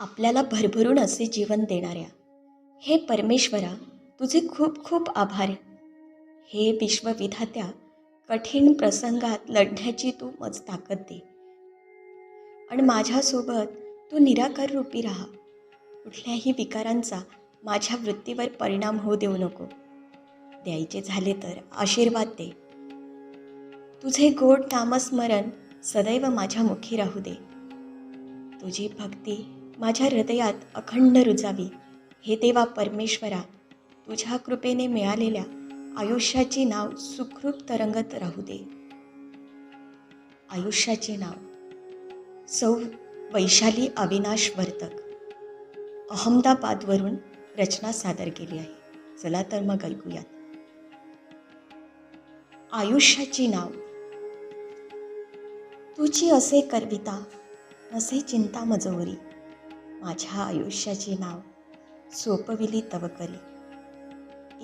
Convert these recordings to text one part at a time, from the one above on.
आपल्याला भरभरून असे जीवन देणाऱ्या. हे परमेश्वरा तुझे खूप खूप आभार. हे विश्वविधात्या कठीण प्रसंगात लढण्याची तू मज ताकद दे. आणि माझ्यासोबत तू निराकार रूपी राहा. कुठल्याही विकारांचा माझ्या वृत्तीवर परिणाम होऊ देऊ नको. द्यायचे झाले तर आशीर्वाद दे. तुझे गोड नामस्मरण सदैव माझ्या मुखी राहू दे. तुझी भक्ती माझ्या हृदयात अखंड रुजावी. हे देवा परमेश्वरा तुझ्या कृपेने मिळालेल्या आयुष्याचे नाव सुखरूप तरंगत राहू दे. आयुष्याचे नाव सौ वैशाली अविनाश वर्तक. अहमदाबादवरून रचना सादर केली आहे. चला तर मग ऐकूयात. आयुष्याचे नाव तुझी असे करविता नसे चिंता मजवरी माझ्या आयुष्याचे नाव सोपविली तवकरी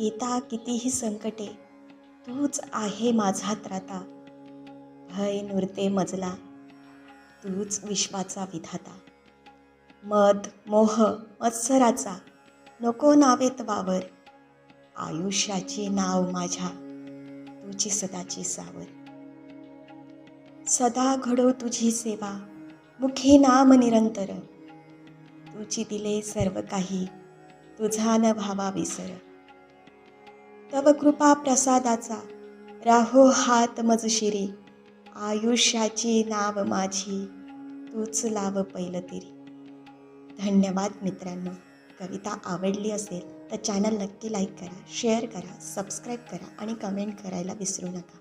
येता कितीही संकटे तूच आहे माझा त्राता. भय नुरते मजला तूच विश्वाचा विधाता. मद मोह मत्सराचा नको नावेत वावर. आयुष्याचे नाव माझ्या तुझी सदाची सावर. सदा घडो तुझी सेवा मुखे नाम निरंतर. तुझी दिले सर्व काही. तुझा न भावा विसर. तव कृपा प्रसादाचा. राहो हात मज शिरी. आयुष्याची नाव माझी. तूच लाव पहिलं तिरी. धन्यवाद मित्रांनो. कविता आवडली असेल तर चॅनल नक्की लाईक करा शेअर करा सबस्क्राईब करा आणि कमेंट करायला विसरू नका.